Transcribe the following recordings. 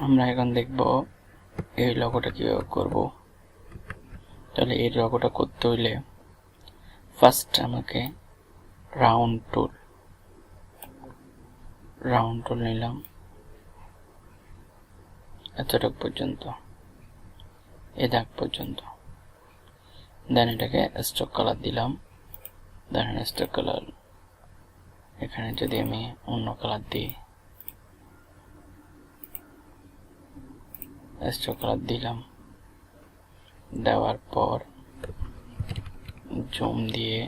আমরা এখন দেখব এই লগোটা কীভাবে করব। তাহলে এই লগোটা করতে হইলে ফার্স্ট আমাকে রাউন্ড টুল রাউন্ড টুল নিলাম। এতটুক পর্যন্ত, এ দাগ পর্যন্ত। দেন এটাকে স্ট্রোক কালার দিলাম। দেন স্ট্রোক কালার এখানে যদি আমি অন্য কালার দিই স্ট্রোক কালার দিলাম। দেওয়ার পর জুম দিয়ে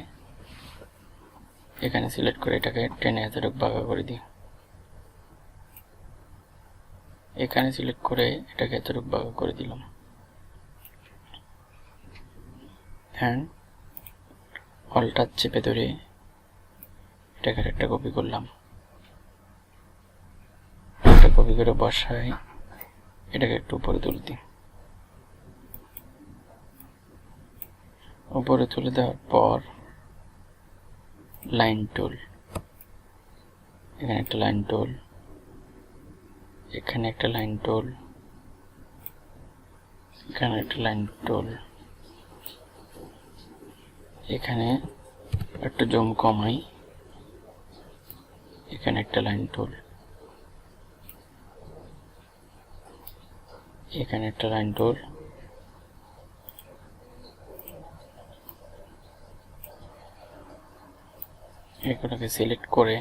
এখানে সিলেক্ট করে এটাকে টেনে এতটুকু বাঁকা করে দিই। এখানে সিলেক্ট করে এটাকে এতটুকু বাঁকা করে দিলাম। হ্যাঁ অলটা চেপে ধরে এটাকে একটা কপি করলাম। একটা কপি করে বসাই। এটাকে একটু উপরে তুলে দিই। উপরে তুলে দেওয়ার পর লাইন টুল এখানে একটা লাইন টুল এখানে একটা লাইন টুল এখানে একটা লাইন টুল এখানে একটা জম কমাই। এখানে একটা লাইন টুল এখানে একটা লাইন টুল এগুলোকে সিলেক্ট করে,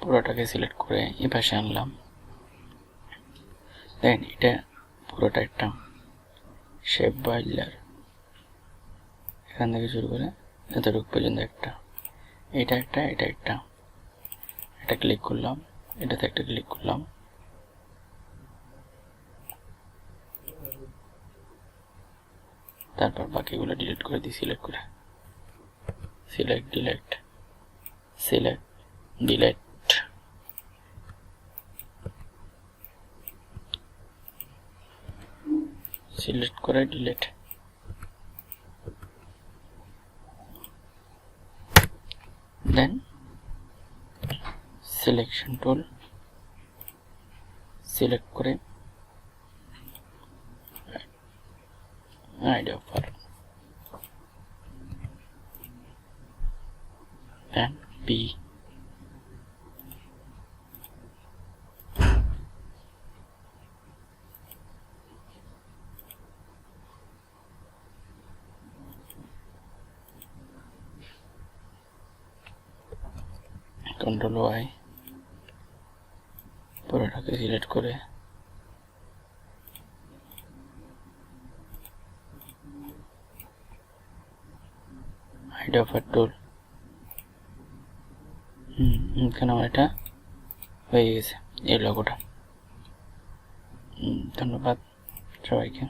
পুরোটাকে সিলেক্ট করে এ পাশে আনলাম। দেখেন এটা পুরোটা একটা শেপ বাইলার এখান থেকে শুরু করে এতটুকু পর্যন্ত একটা। এটা একটা এটা একটা। এটা ক্লিক করলাম। এটাতে একটা ক্লিক করলাম। তারপর বাকিগুলো ডিলিট করে দিই সিলেক্ট করে। Select delete select delete select করে ডিলেট দেন সিলেকশন টুল সিলেক্ট করে idea for and B control Y পুরোটাকে সিলেক্ট করে। হাইড অফার টুল এটা? হয়ে গেছে এই লগোটা ধন্যবাদ সবাইকে।